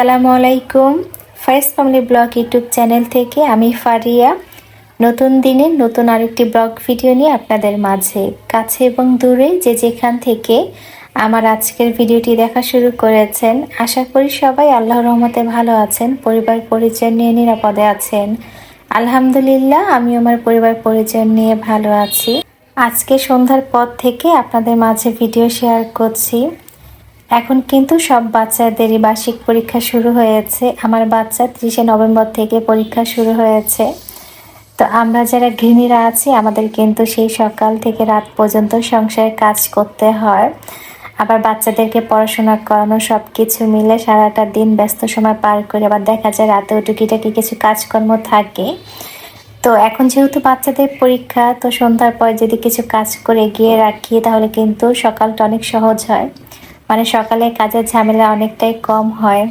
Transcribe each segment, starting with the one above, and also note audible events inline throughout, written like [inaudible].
আসসালামু আলাইকুম। First family blog YouTube channel থেকে আমি ফারিয়া। নতুন দিনে নতুন আরেকটি ব্লগ ভিডিও নিয়ে আপনাদের মাঝে, কাছে এবং দূরে যে যেখান থেকে আমার আজকের ভিডিওটি দেখা শুরু করেছেন, আশা করি সবাই আল্লাহর রহমতে ভালো আছেন, পরিবার পরিচয় নিয়ে নিরাপদে আছেন। আলহামদুলিল্লাহ আমি আমার পরিবার পরিচয় নিয়ে ভালো আছি। আজকে সন্ধ্যার পর থেকে আপনাদের মাঝে ভিডিও শেয়ার করছি। এখন কিন্তু সব বাচ্চাদেরই বার্ষিক পরীক্ষা শুরু হয়েছে। আমার বাচ্চা ত্রিশে নভেম্বর থেকে পরীক্ষা শুরু হয়েছে। তো আমরা যারা গৃহিণীরা আছি, আমাদের কিন্তু সেই সকাল থেকে রাত পর্যন্ত সংসারে কাজ করতে হয়। আবার বাচ্চাদেরকে পড়াশোনা করানো সব কিছু মিলে সারাটা দিন ব্যস্ত সময় পার করে আবার দেখা যায় রাতেও টুকিটাকি কিছু কাজকর্ম থাকে। তো এখন যেহেতু বাচ্চাদের পরীক্ষা, তো সন্ধ্যার পর যদি কিছু কাজ করে এগিয়ে রাখি, তাহলে কিন্তু সকালটা অনেক সহজ হয়। মানে সকালে কাজের ঝামেলা অনেকটাই কম হয়।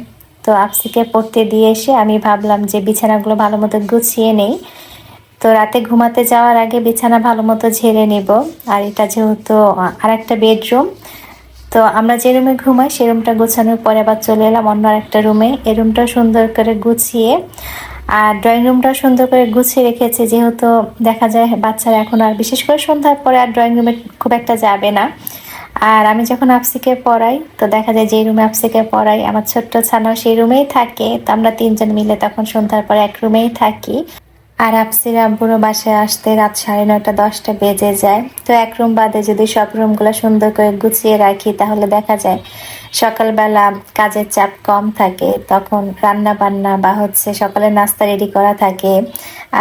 তো আপসিকে পড়তে দিয়ে এসে আমি ভাবলাম যে বিছানাগুলো ভালো মতো গুছিয়ে নেই। তো রাতে ঘুমাতে যাওয়ার আগে বিছানা ভালো মতো ঝেড়ে নেব। আর এটা যেহেতু আর একটা বেডরুম, তো আমরা যে রুমে ঘুমাই সেই রুমটা গোছানোর পরে আবার চলে এলাম অন্য একটা রুমে। এই রুমটা সুন্দর করে গুছিয়ে, আর ড্রয়িং রুমটাও সুন্দর করে গুছিয়ে রেখেছে। যেহেতু দেখা যায় বাচ্চারা এখন আর বিশেষ করে সন্ধ্যার পরে আর ড্রয়িং রুমে খুব একটা যাবে না। আর আমি যখন আপসিকে পড়াই, তো দেখা যায় যে রুমে আপসিকে পড়াই, আমার ছোট্ট ছানাও সেই রুমেই থাকে। তো আমরা তিনজন মিলে তখন সন্ধ্যার পর এক রুমেই থাকি। আর আপসির আব্বুরও বাসায় আসতে রাত সাড়ে নয়টা দশটা বেজে যায়। তো এক রুম বাদে যদি সব রুমগুলো সুন্দর করে গুছিয়ে রাখি, তাহলে দেখা যায় সকালবেলা কাজের চাপ কম থাকে। তখন রান্না বান্না বা হচ্ছে সকালে নাস্তা রেডি করা থাকে।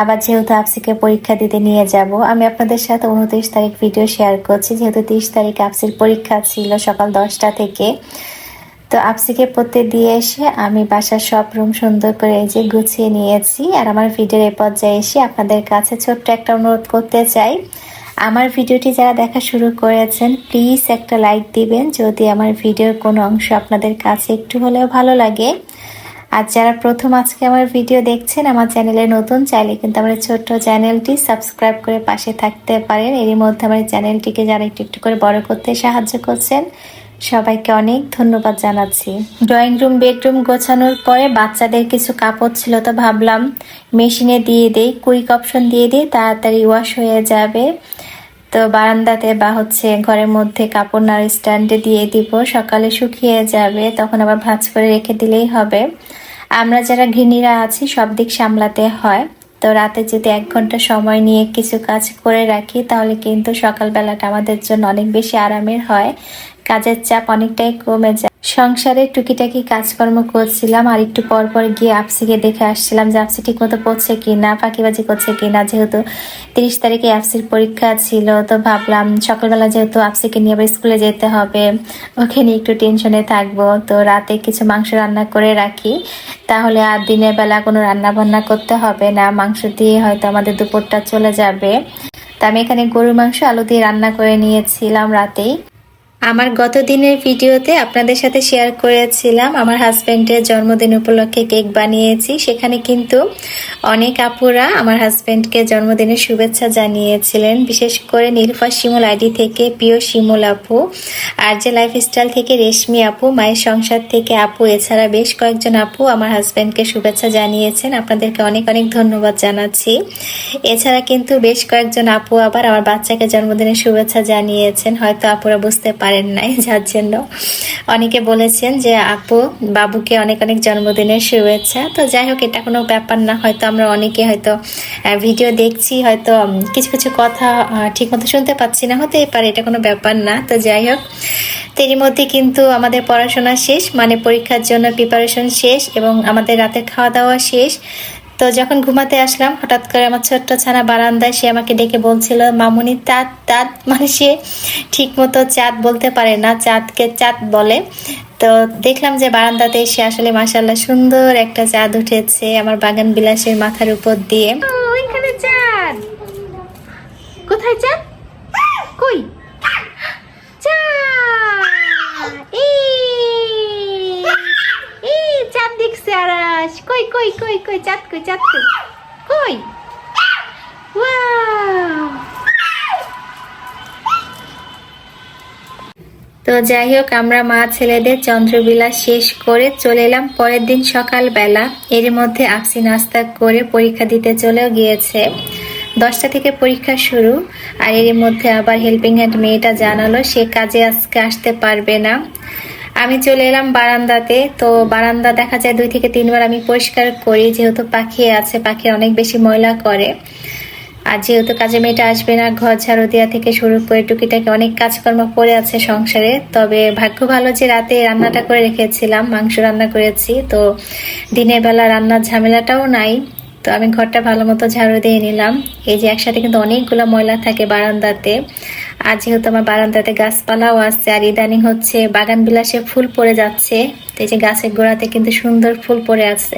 আবার যেহেতু আপসিকে পরীক্ষা দিতে নিয়ে যাব, আমি আপনাদের সাথে উনত্রিশ তারিখ ভিডিও শেয়ার করছি। যেহেতু তিরিশ তারিখ আপসির পরীক্ষা ছিল সকাল দশটা থেকে। তো আপসিকে পড়তে দিয়ে এসে আমি বাসার সব রুম সুন্দর করে এই যে গুছিয়ে নিয়েছি। আর আমার ভিডিওর এ পর্যায়ে এসে আপনাদের কাছে ছোট্ট একটা অনুরোধ করতে চাই। আমার ভিডিওটি যারা দেখা শুরু করেছেন প্লিজ একটা লাইক দিবেন। যদি আমার ভিডিওর কোনো অংশ আপনাদের কাছে একটু হলেও ভালো লাগে। আর যারা প্রথম আজকে আমার ভিডিও দেখছেন, আমার চ্যানেলে নতুন, চাইলে কিন্তু আমার ছোট্ট চ্যানেলটি সাবস্ক্রাইব করে পাশে থাকতে পারেন। এরই মধ্যে আমার চ্যানেলটিকে যারা একটু একটু করে বড় করতে সাহায্য করছেন সবাইকে অনেক ধন্যবাদ জানাচ্ছি। ড্রয়িং রুম, বেডরুম গোছানোর পরে বাচ্চাদের কিছু কাপড় ছিল তো ভাবলাম মেশিনে দিয়ে দেই, কুইক অপশন দিয়ে দিই, তাড়াতাড়ি ওয়াশ হয়ে যাবে। তো বারান্দাতে বা হচ্ছে ঘরের মধ্যে কাপড় নাড় স্ট্যান্ডে দিয়ে দিব, সকালে শুকিয়ে যাবে, তখন আবার ভাঁজ করে রেখে দিলেই হবে। আমরা যারা গৃহিণীরা আছি, সব দিক সামলাতে হয়। তো রাতে যদি এক ঘণ্টা সময় নিয়ে কিছু কাজ করে রাখি, তাহলে কিন্তু সকালবেলাটা আমাদের জন্য অনেক বেশি আরামের হয়। কাজের চাপ অনেকটাই কমে যায়। সংসারে টুকিটাকি কাজকর্ম করছিলাম আর একটু পর পর গিয়ে আপসিকে দেখে আসছিলাম যে আপসি ঠিক মতো পড়ছে কি না ফাঁকিবাজি করছে কি না যেহেতু তিরিশ তারিখে আপসির পরীক্ষা ছিল, তো ভাবলাম সকালবেলা যেহেতু আপসিকে নিয়ে আবার স্কুলে যেতে হবে, ওকে নিয়ে একটু টেনশনে থাকব। তো রাতে কিছু মাংস রান্না করে রাখি। তাহলে আর দিনের বেলা কোনো রান্না বান্না করতে হবে না, মাংস দিয়ে হয়তো আমাদের দুপুরটা চলে যাবে। তা আমি এখানে গরুর মাংস, আলু দিয়ে রান্না করে নিয়েছিলাম রাতেই। আমার গত দিনের ভিডিওতে আপনাদের সাথে শেয়ার করেছিলাম, আমার হাজব্যান্ডের জন্মদিন উপলক্ষে কেক বানিয়েছি। সেখানে কিন্তু অনেক আপুরা আমার হাজব্যান্ডকে জন্মদিনের শুভেচ্ছা জানিয়েছিলেন। বিশেষ করে নীলফা শিমুল আইডি থেকে প্রিয় শিমুল আপু, আর যে লাইফস্টাইল থেকে রেশমি আপু, মায়ের সংসার থেকে আপু, এছাড়া বেশ কয়েকজন আপু আমার হাজব্যান্ডকে শুভেচ্ছা জানিয়েছেন। আপনাদেরকে অনেক অনেক ধন্যবাদ জানাচ্ছি। এছাড়া কিন্তু বেশ কয়েকজন আপু আবার আমার বাচ্চাকে জন্মদিনের শুভেচ্ছা জানিয়েছেন। হয়তো আপুরা বুঝতে পারেন নাই, [laughs] যার জন্য। অনেকে বলেছেন যে, আপু, বাবুকে অনেক অনেক জন্মদিনের শুভেচ্ছা। তো যাই হোক, এটা কোনো ব্যাপার না। হয়তো আমরা অনেকে হয়তো ভিডিও দেখছি, হয়তো কিছু কিছু কথা ঠিক মতো শুনতে পাচ্ছি না হতে পারে, এটা কোনো ব্যাপার না। তো যাই হোক তেরই মধ্যে কিন্তু আমাদের পড়াশোনা শেষ মানে পরীক্ষার জন্য প্রিপারেশন শেষ এবং আমাদের রাতের খাওয়া দাওয়া শেষ। তো যখন ঘুমাতে আসলাম, হঠাৎ করে আমার ছোট্ট ছানা বারান্দায় সে আমাকে ডেকে বলছিল, মামুনি তাঁত তাঁত মানে সে ঠিক মতো চাঁদ বলতে পারে না, চাঁদকে চাঁদ বলে। তো দেখলাম যে বারান্দাতে এসে আসলে মাসাল্লাহ সুন্দর একটা চাঁদ উঠেছে আমার বাগান বিলাসের মাথার উপর দিয়ে। ওইখানে চাঁদ। কোথায় চাঁদ? কই চাঁদ এই এই চাঁদ দেখছে আরাস কই কই কই কই, চাঁদ কই চাঁদ কই? তো যাই হোক, আমরা মা ছেলেদের চন্দ্রবিলাস শেষ করে চলে এলাম পরের দিন সকালবেলা। এর মধ্যে আপসি নাস্তা করে পরীক্ষা দিতে চলেও গিয়েছে। দশটা থেকে পরীক্ষা শুরু, আর এর মধ্যে আবার হেল্পিং হ্যান্ড মেয়েটা জানালো, সে কাজে আজকে আসতে পারবে না। আমি চলে এলাম বারান্দাতে। তো বারান্দা দেখা যায় দুই থেকে তিনবার আমি পরিষ্কার করি, যেহেতু পাখি আছে পাখি অনেক বেশি ময়লা করে। আর যেহেতু কাজে মেয়েটা আসবে না, ঘর ঝাড়ু দেওয়া থেকে শুরু করে টুকিটাকে অনেক কাজকর্ম পড়ে আছে সংসারে। তবে ভাগ্য ভালো যে রাতে রান্নাটা করে রেখেছিলাম, মাংস রান্না করেছি। তো দিনের বেলা রান্নার ঝামেলাটাও নাই। তো আমি ঘরটা ভালো মতো ঝাড়ু দিয়ে নিলাম। এই যে একসাথে কিন্তু অনেকগুলো ময়লা থাকে বারান্দাতে। আর যেহেতু আমার বারান্দাতে গাছপালাও আছে, আর ইদানিং হচ্ছে বাগান বিলাসে ফুল পড়ে যাচ্ছে, তো এই যে গাছের গোড়াতে কিন্তু সুন্দর ফুল পড়ে আছে।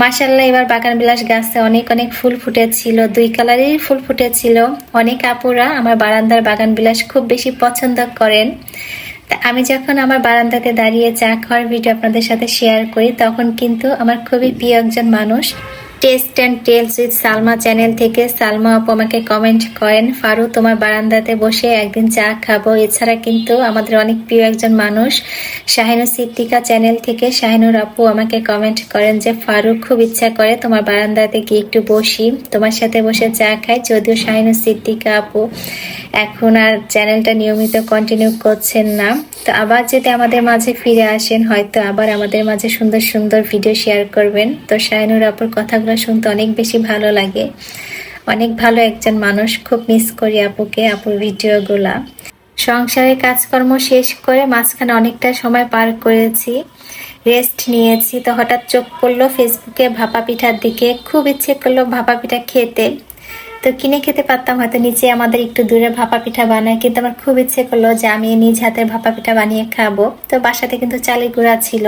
মাসাল্লাহ এবার বাগান বিলাস গাছে অনেক অনেক ফুল ফুটেছিল, দুই কালারেরই ফুল ফুটেছিল। অনেক আপুরা আমার বারান্দার বাগান বিলাস খুব বেশি পছন্দ করেন। আমি যখন আমার বারান্দাতে দাঁড়িয়ে চা খাওয়ার ভিডিও আপনাদের সাথে শেয়ার করি, তখন কিন্তু আমার খুবই প্রিয় একজন মানুষ। Taste and tales with Salma channel থেকে সালমা আপু আমাকে কমেন্ট করেন ফারু তোমার বারান্দাতে বসে একদিন চা খাব। এছাড়া কিন্তু আমাদের অনেক প্রিয় একজন মানুষ, শাহিনু সিদ্দিকা চ্যানেল থেকে শাহিনুর আপু আমাকে কমেন্ট করেন যে, ফারুক, খুব ইচ্ছা করে তোমার বারান্দাতে গিয়ে একটু বসি, তোমার সাথে বসে চা খাই। যদিও শাহিনু সিদ্দিকা আপু এখন আর চ্যানেলটা নিয়মিত কন্টিনিউ করছেন না। তো আবার যদি আমাদের মাঝে ফিরে আসেন, হয়তো আবার আমাদের মাঝে সুন্দর সুন্দর ভিডিও শেয়ার করবেন। তো শাহিনুর আপুর কথাগুলো শুনতে অনেক বেশি ভালো লাগে। অনেক ভালো একজন মানুষ। খুব মিস করি আপুকে, আপুর ভিডিওগুলা। সংসারের কাজকর্ম শেষ করে মাঝখানে অনেকটা সময় পার করেছি রেস্ট নিয়েছি। তো হঠাৎ চোখ পড়ল ফেসবুকে ভাপা পিঠার দিকে। খুব ইচ্ছে করল ভাপা পিঠা খেতে। তো কিনে খেতে পারতাম, হয়তো নিচে আমাদের একটু দূরে ভাপা পিঠা বানায়, কিন্তু আমার খুব ইচ্ছে করল যে আমি নিজ হাতের ভাপা পিঠা বানিয়ে খাব। তো বাসাতে কিন্তু চালের গুঁড়া ছিল,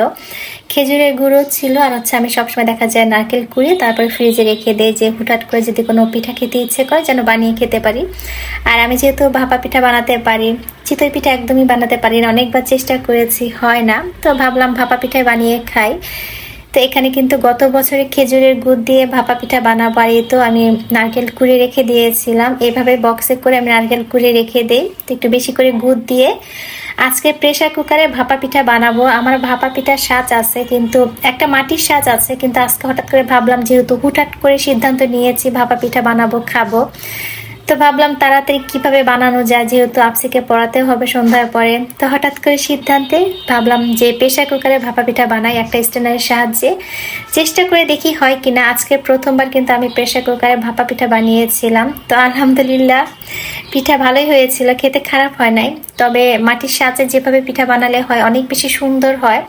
খেজুরের গুঁড়ো ছিল, আর হচ্ছে আমি সবসময় দেখা যায় নারকেল কুড়িয়ে তারপর ফ্রিজে রেখে দেয় যে হুটহাট করে যদি কোনো পিঠা খেতে ইচ্ছে করে যেন বানিয়ে খেতে পারি। আর আমি যেহেতু ভাপা পিঠা বানাতে পারি, চিতই পিঠা একদমই বানাতে পারি না, অনেকবার চেষ্টা করেছি, হয় না। তো ভাবলাম ভাপা পিঠাই বানিয়ে খাই। তো এখানে কিন্তু গত বছরে খেজুরের গুড় দিয়ে ভাপা পিঠা বানাবো, আর তো আমি নারকেল কুড়ে রেখে দিয়েছিলাম। এভাবে বক্সে করে আমি নারকেল কুড়ে রেখে দিই, তো একটু বেশি করে গুড় দিয়ে আজকে প্রেশার কুকারে ভাপা পিঠা বানাবো। আমার ভাপা পিঠার সাজ আছে, কিন্তু একটা মাটির সাজ আছে, কিন্তু আজকে হঠাৎ করে ভাবলাম যেহেতু হুটহাট করে সিদ্ধান্ত নিয়েছি ভাপা পিঠা বানাবো, খাব। তো ভাবলাম তাড়াতাড়ি কীভাবে বানানো যায়, যেহেতু আপসিকে পড়াতে হবে সন্ধ্যার পরে। তো হঠাৎ করে সিদ্ধান্তে ভাবলাম যে প্রেশার কুকারে ভাপা পিঠা বানাই একটা স্ট্যান্ডারের সাহায্যে। চেষ্টা করে দেখি হয় কিনা, আজকে প্রথমবার কিন্তু আমি প্রেশার কুকারে ভাপা পিঠা বানিয়েছিলাম। তো আলহামদুলিল্লাহ, পিঠা ভালোই হয়েছিল, খেতে খারাপ হয় নাই। তবে মাটির সাহায্যে যেভাবে পিঠা বানালে হয়, অনেক বেশি সুন্দর হয়।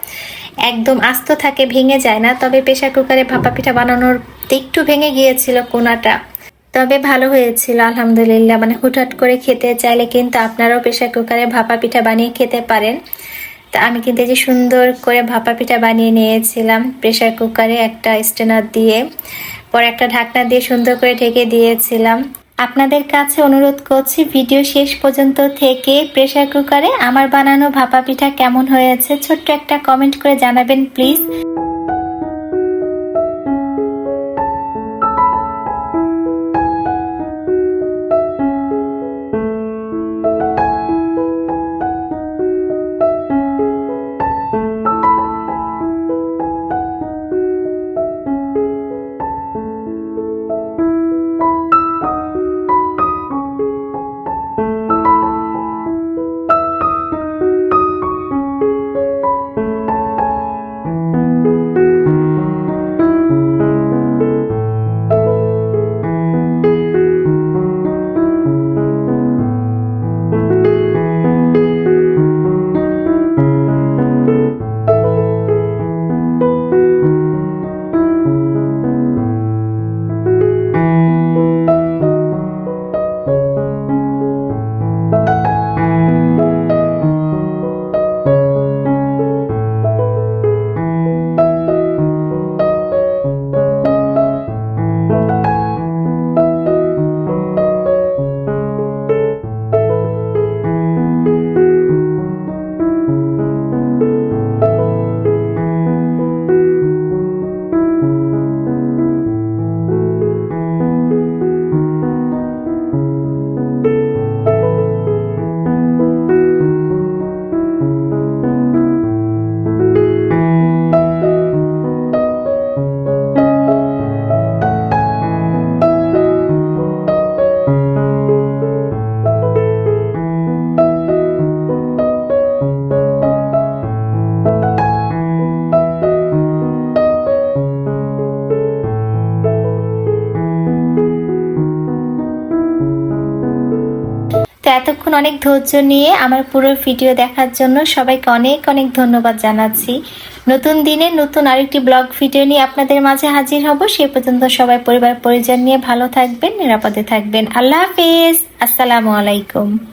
একদম আস্ত থাকে, ভেঙে যায় না। তবে প্রেশার কুকারে ভাপা পিঠা বানানোর একটু ভেঙে গিয়েছিল কোনাটা। তবে ভালো হয়েছিল, আলহামদুলিল্লাহ। মানে হুটহাট করে খেতে চাইলে কিন্তু আপনারাও প্রেশার কুকারে ভাপা পিঠা বানিয়ে খেতে পারেন। তা আমি কিন্তু যে সুন্দর করে ভাপা পিঠা বানিয়ে নিয়েছিলাম প্রেশার কুকারে একটা স্টেনার দিয়ে। পরে একটা ঢাকনা দিয়ে সুন্দর করে ঢেকে দিয়েছিলাম। আপনাদের কাছে অনুরোধ করছি, ভিডিও শেষ পর্যন্ত থেকে প্রেশার কুকারে আমার বানানো ভাপা পিঠা কেমন হয়েছে ছোট্ট একটা কমেন্ট করে জানাবেন, প্লিজ। এতক্ষণ অনেক ধৈর্য নিয়ে আমার পুরো ভিডিও দেখার জন্য সবাইকে অনেক অনেক ধন্যবাদ জানাচ্ছি। নতুন দিনে নতুন আরেকটি ব্লগ ভিডিও নিয়ে আপনাদের মাঝে হাজির হব। সে পর্যন্ত সবাই পরিবার পরিজন নিয়ে ভালো থাকবেন, নিরাপদে থাকবেন। আল্লাহ হাফিজ। আসসালামু আলাইকুম।